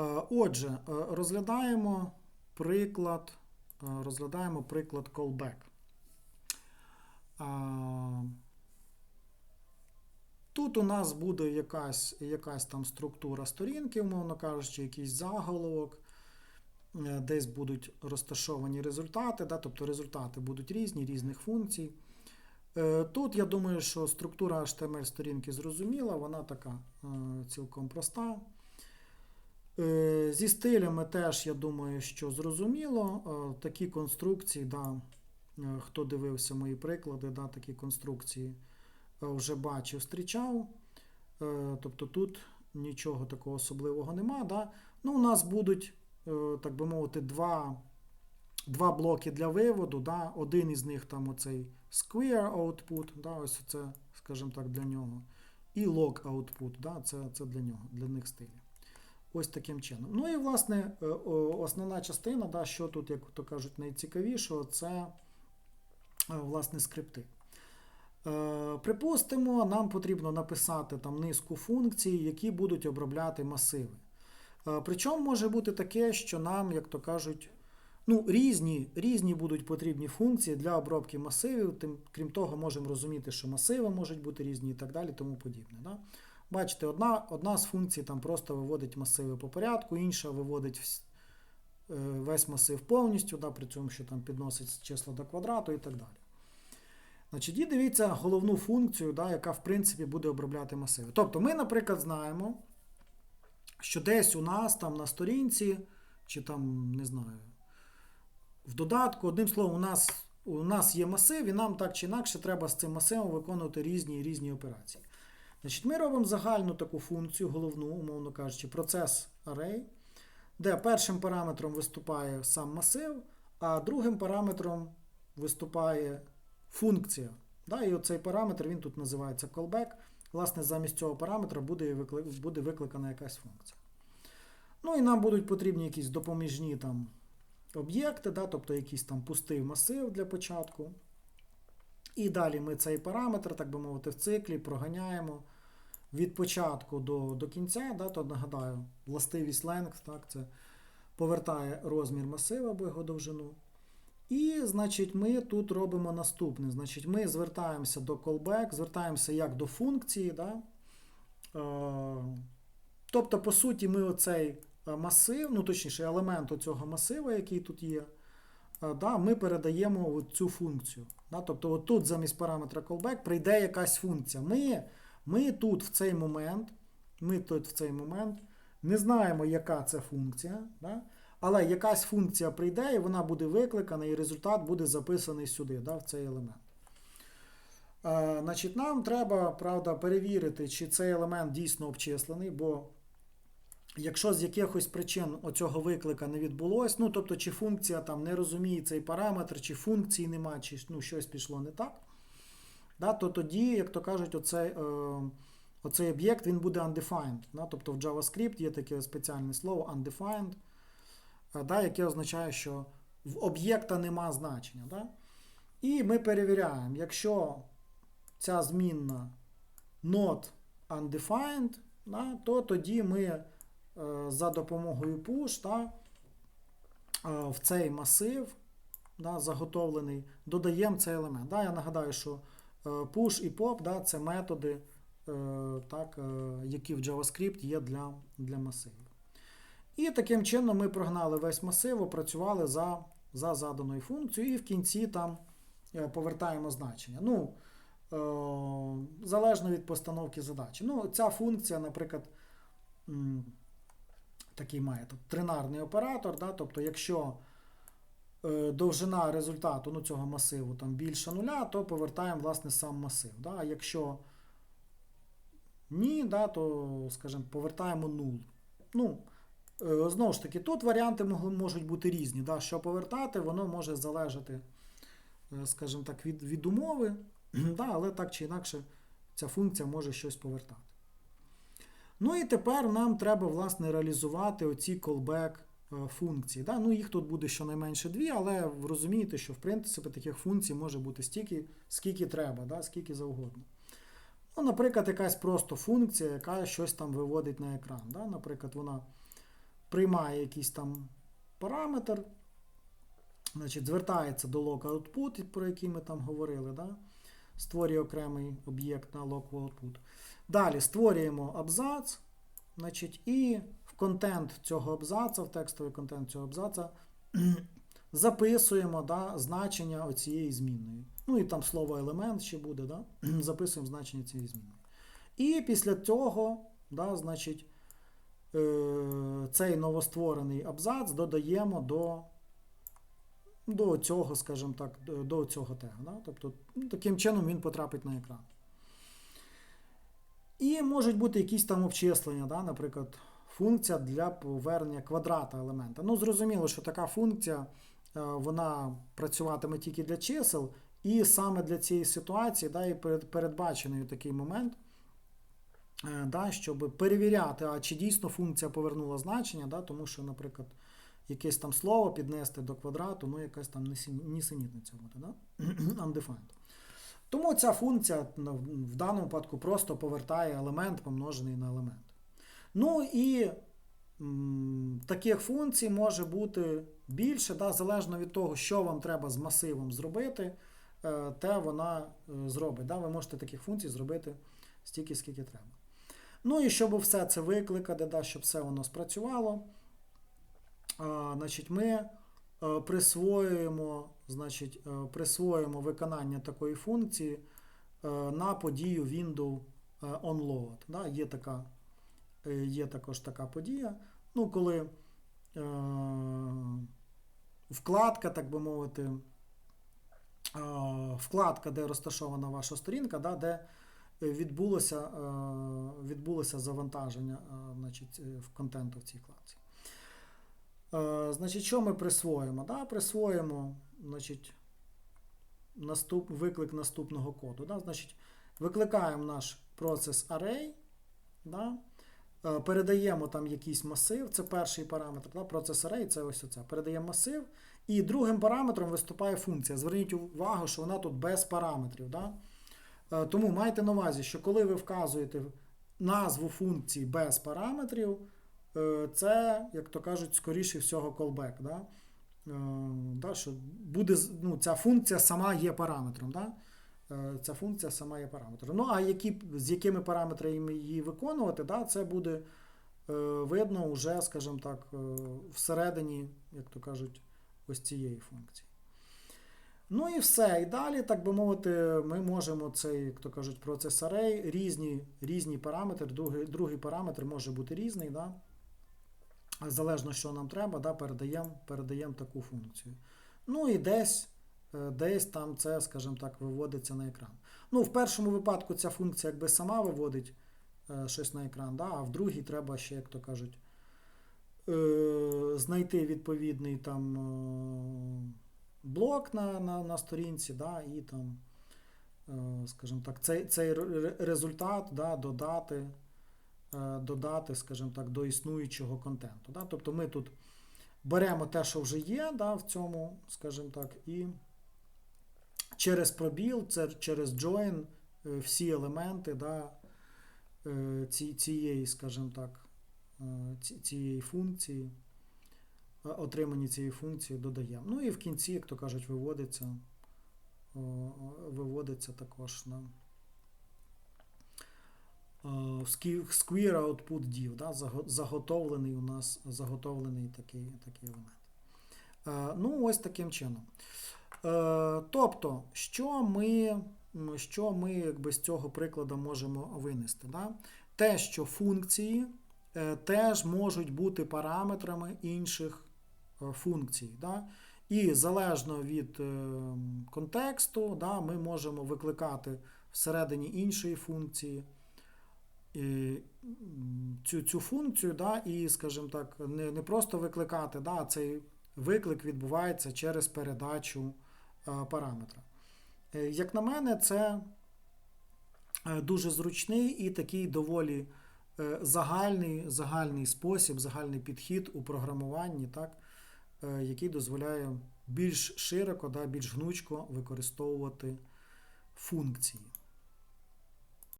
Е, Отже, е, розглядаємо приклад, е, розглядаємо приклад callback. Тут у нас буде якась, якась там структура сторінки, умовно кажучи, якийсь заголовок, десь будуть розташовані результати, да, тобто результати будуть різні, різних функцій. Тут я думаю, що структура HTML сторінки зрозуміла, вона така цілком проста. Е, Зі стилями теж, я думаю, що зрозуміло. Е, Такі конструкції, да, е, хто дивився мої приклади, да, такі конструкції вже бачив, зустрічав. Тобто тут нічого такого особливого нема. Да. Ну, у нас будуть, так би мовити, два, два блоки для виводу. Да. Один із них там оцей square output, да, ось це, скажімо так, для нього. І log output, да, це, це для нього, для них стилі. Ось таким чином. Ну і, власне, е, основна частина, да, що тут, як то кажуть, найцікавішого, це е, власне скрипти. Е, Припустимо, нам потрібно написати там низку функцій, які будуть обробляти масиви. Причому може бути таке, що нам, як то кажуть, ну, різні, різні будуть потрібні функції для обробки масивів. Тим, крім того, можемо розуміти, що масиви можуть бути різні і так далі, тому подібне. Да? Бачите, одна, одна з функцій там просто виводить масиви по порядку, інша виводить е, весь масив повністю, да, при цьому, що там підносить число до квадрату і так далі. Значить, і дивіться головну функцію, да, яка в принципі буде обробляти масиви. Тобто ми, наприклад, знаємо, що десь у нас там на сторінці, чи там, не знаю, в додатку, одним словом, у нас, у нас є масив, і нам так чи інакше треба з цим масивом виконувати різні різні операції. Значить, ми робимо загальну таку функцію, головну, умовно кажучи, процес array, де першим параметром виступає сам масив, а другим параметром виступає функція. Да, і оцей параметр він тут називається callback. Власне, замість цього параметра буде, буде викликана якась функція. Ну і нам будуть потрібні якісь допоміжні там об'єкти, да, тобто якийсь там пустий масив для початку. І далі ми цей параметр, так би мовити, в циклі проганяємо від початку до, до кінця. Да, то нагадаю, властивість length, так, це повертає розмір масива або його довжину. І, значить, ми тут робимо наступне. Значить, ми звертаємося до callback, звертаємося як до функції. Да? Е, тобто, по суті, ми оцей е, масив, ну точніше, елемент цього масива, який тут є, да, ми передаємо цю функцію. Да? Тобто, тут замість параметра callback прийде якась функція. Ми, ми тут в цей момент, ми тут в цей момент не знаємо, яка це функція. Да? Але якась функція прийде, і вона буде викликана, і результат буде записаний сюди, да, в цей елемент. Е, значить, Нам треба, правда, перевірити, чи цей елемент дійсно обчислений, бо якщо з якихось причин оцього виклика не відбулось, ну тобто, чи функція там не розуміє цей параметр, чи функції нема, чи ну, щось пішло не так, да, то тоді, як то кажуть, оцей, е, оцей об'єкт він буде undefined. Да, тобто в JavaScript є таке спеціальне слово undefined да, яке означає, що в об'єкта нема значення. Да? І ми перевіряємо, якщо ця змінна not undefined, да, то тоді ми е, за допомогою push да, е, в цей масив да, заготовлений, додаємо цей елемент. Да, я нагадаю, що е, push і pop це методи, е, так, е, які в JavaScript є для, для масивів. І таким чином ми прогнали весь масив, опрацювали за за заданою функцією, і в кінці там е, повертаємо значення. Ну, е, Залежно від постановки задачі. Ну, Ця функція, наприклад, такий має тут тринарний оператор. Да? Тобто, якщо е, довжина результату ну, цього масиву там більше нуля, то повертаємо власне сам масив. Да? А якщо ні, да, то, скажімо, повертаємо 0. Ну, Е, Знову ж таки, тут варіанти можуть бути різні. Да? Що повертати, воно може залежати, е, скажімо так, від від умови, да? але так чи інакше ця функція може щось повертати. Ну і тепер нам треба власне, реалізувати оці е, функції. Да? Ну, Їх тут буде щонайменше дві, але ви розумієте, що в принципі таких функцій може бути стільки, скільки треба, да? скільки завгодно. Ну, Наприклад, якась просто функція, яка щось там виводить на екран. Да? Наприклад, вона приймає якийсь там параметр, значить, звертається до local-output, про який ми там говорили, да? створює окремий об'єкт на local output. Далі створюємо абзац, значить, і в контент цього абзаца, в текстовий контент цього абзаца записуємо да, значення оцієї змінної. Ну і там слово елемент ще буде, да? записуємо значення цієї змінної. І після цього, да, значить, е, цей новостворений абзац додаємо до, до цього, скажімо так, до- до цього тега. Да? Тобто, ну, таким чином він потрапить на екран. І можуть бути якісь там обчислення, да? наприклад, функція для повернення квадрата елемента. Ну, зрозуміло, що така функція е, вона працюватиме тільки для чисел, і саме для цієї ситуації да, і передбачений такий момент, е, да, щоб перевіряти, а чи дійсно функція повернула значення, да, тому що, наприклад, якесь там слово піднести до квадрату, ну якась там нісенітниця буде, да? undefined. Тому ця функція в даному випадку просто повертає елемент, помножений на елемент. Ну і м, таких функцій може бути більше, да, залежно від того, що вам треба з масивом зробити, е, те вона е, зробить. Да? Ви можете таких функцій зробити стільки, скільки треба. Ну і щоб все це викликати, да, щоб все воно спрацювало, а, значить, ми е, присвоюємо, значить, е, присвоюємо виконання такої функції е, на подію window е, onload. Да? Є, така, е, є також така подія. Ну, коли е, вкладка, так би мовити, е, вкладка, де розташована ваша сторінка, да, де відбулося, е, відбулося завантаження е, значить, е, в контенту в цій вкладці. Е, Значить, що ми присвоїмо? Да? Присвоїмо значить, наступ, виклик наступного коду. Да? Значить, викликаємо наш процес array, да? Е, передаємо там якийсь масив, це перший параметр. Да? Процес array це ось оце. Передаємо масив. І другим параметром виступає функція. Зверніть увагу, що вона тут без параметрів. Да? Е, Тому майте на увазі, що коли ви вказуєте назву функції без параметрів, це, як то кажуть, скоріше всього callback. Да? Е, Да, що буде, ну, ця функція сама є параметром. Да? Е, Ця функція сама є параметром. Ну, а які, з якими параметрами її виконувати, да, це буде е, видно вже, скажімо так, е, всередині, як то кажуть, ось цієї функції. Ну і все. І далі, так би мовити, ми можемо цей, як то кажуть, процес array, різні, різні параметри. Другий, другий параметр може бути різний. Да? Залежно, що нам треба, да, передаємо передаємо таку функцію. Ну і десь, е, десь там це, скажімо так, виводиться на екран. Ну, в першому випадку ця функція якби сама виводить е, щось на екран, да, а в другій треба ще, як то кажуть, е, знайти відповідний там блок на, на, на сторінці, да, і там, скажімо так, цей, цей результат да, додати, додати, скажімо так, до існуючого контенту. Да. Тобто ми тут беремо те, що вже є да, в цьому, скажімо так, і через пробіл, через join е, всі елементи да, е, ці- цієї, скажімо так, е, цієї функції, е, отримані цієї функції додаємо. Ну і в кінці, як то кажуть, виводиться, виводиться також на е, Square Output Div, да, заготовлений у нас заготовлений такий, такий елемент. Е, Ну, ось таким чином. Е, Тобто, що ми, що ми якби, з цього прикладу можемо винести? Да? Те, що функції е, теж можуть бути параметрами інших функцій. Да? І залежно від контексту, да, ми можемо викликати всередині іншої функції цю, цю функцію, да, і, скажімо так, не, не просто викликати, да, а цей виклик відбувається через передачу е, параметра. Е, Як на мене, це е, дуже зручний і такий доволі загальний, загальний спосіб, загальний підхід у програмуванні, так, який дозволяє більш широко, да, більш гнучко використовувати функції.